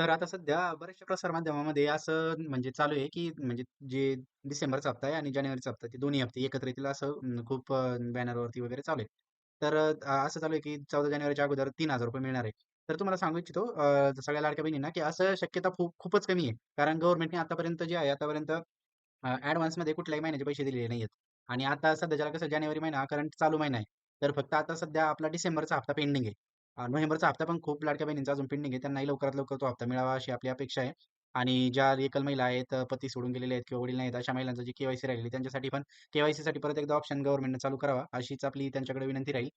तर आता सध्या बऱ्याचशा प्रसार माध्यमामध्ये असं म्हणजे चालू आहे, की म्हणजे जे डिसेंबरचा हप्ता आहे आणि जानेवारीचा हप्ता ते दोन्ही हप्ते एकत्र येतील असं अं, खूप बॅनरवरती वगैरे चालू आहे. तर असं चालू आहे, की 14 जानेवारीच्या अगोदर ₹3000 मिळणार आहे. तर तुम्हाला सांगू इच्छितो अ, सगळ्या लाडक्या बहिणींना, की असं शक्यता खूप खूपच कमी आहे. कारण गव्हर्नमेंटने आतापर्यंत जे आहे आतापर्यंत अ, ॲडव्हान्समध्ये कुठल्याही महिन्याचे पैसे दिलेले नाहीयेत. आणि आता सध्याच्याला कसं जानेवारी महिना हा करंट चालू महिना आहे. तर फक्त आता सध्या आपला डिसेंबरचा हप्ता पेंडिंग आहे. नोव्हेंबरचा हप्ता पण खूप लाडक्या बहिणींचा अजून पेंडिंग आहे. त्यांनाही लवकरात लवकर तो हप्ता मिळावा अशी आपली अपेक्षा आहे. आणि ज्या एकल महिला आहेत, पती सोडून गेलेले आहेत किंवा वडील नाहीत, अशा महिलांचं जी केवायसी राहिली त्यांच्यासाठी पण केवायसी साठी परत एकदा ऑप्शन गव्हर्नमेंटने चालू करावा, अशीच आपली त्यांच्याकडे विनंती राहील.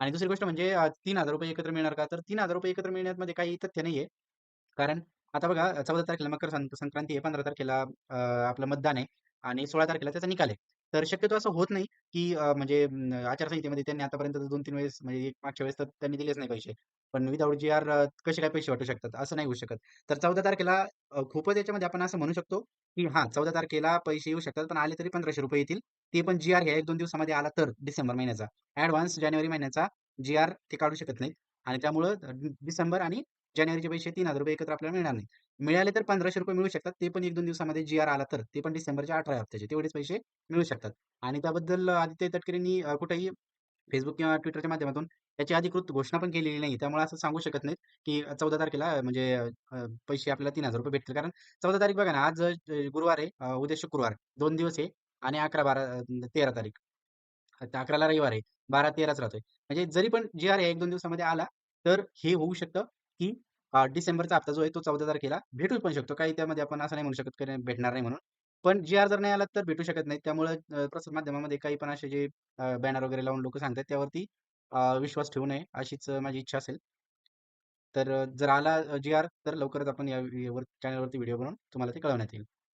आणि दुसरी गोष्ट म्हणजे तीन हजार रुपये एकत्र मिळणार का? तर ₹3000 एकत्र मिळण्यामध्ये काही तथ्य नाहीये. कारण आता बघा चौदा तारखेला मकर संक्रांती आहे, 15 तारखेला आपलं मतदान आहे आणि 16 तारखेला त्याचा निकाल आहे. तर शक्यतो असं होत नाही, की म्हणजे आचारसंहितेमध्ये त्यांनी आतापर्यंत 2-3 वेळेस म्हणजे एक मागच्या वेळेस तर त्यांनी दिलेच नाही पैसे. पण विदाऊट जी-आर कसे काय पैसे वाटू शकतात? असं नाही होऊ शकत. तर 14 तारखेला खूपच याच्यामध्ये आपण असं म्हणू शकतो, की हा चौदा तारखेला पैसे येऊ शकतात, पण आले तरी ₹1500 येतील. ते पण जी-आर ह्या 1-2 दिवसामध्ये आला तर डिसेंबर महिन्याचा. ऍडव्हान्स जानेवारी महिन्याचा जी-आर ते काढू शकत नाहीत आणि त्यामुळं डिसेंबर आणि जानेवारीचे पैसे ₹3000 एकत्र आपल्याला मिळणार नाही मिळाले तर ₹1500 मिळू शकतात. ते पण 1-2 दिवसामध्ये जी-आर आला तर. ते पण डिसेंबरच्या 18व्या हप्त्याचे. तेवढेच पैसे मिळू शकतात. आणि त्याबद्दल आदित्य तटकरेंनी कुठेही फेसबुक किंवा ट्विटरच्या माध्यमातून त्याची अधिकृत घोषणा पण केलेली नाही. त्यामुळे असं सांगू शकत नाहीत, की 14 तारखेला म्हणजे पैसे आपल्याला तीन हजार रुपये भेटतील. कारण 14 तारीख बघा ना, आज गुरुवार आहे, उद्या शुक्रवार दोन दिवस आहे आणि अकरा बारा तेरा तारीख. अकराला रविवार आहे. 12-13च राहतोय. म्हणजे जरी पण जी-आर एक दोन दिवसामध्ये आला, तर हे होऊ शकतं, की डिसेंबरचा हप्ता जो आहे तो 14 तारखेला भेटू पण शकतो. काही त्यामध्ये आपण असं नाही म्हणू शकत, की भेटणार नाही म्हणून. पण जी-आर जर नाही आला तर भेटू शकत नाही. त्यामुळे प्रसार माध्यमामध्ये काही पण असे जे बॅनर वगैरे लावून लोक सांगतात त्यावरती विश्वास ठेवू नये, अशीच माझी इच्छा असेल. तर जर आला जी-आर तर लवकरच आपण या चॅनलवरती व्हिडिओ बनवून तुम्हाला ते कळवण्यात येईल.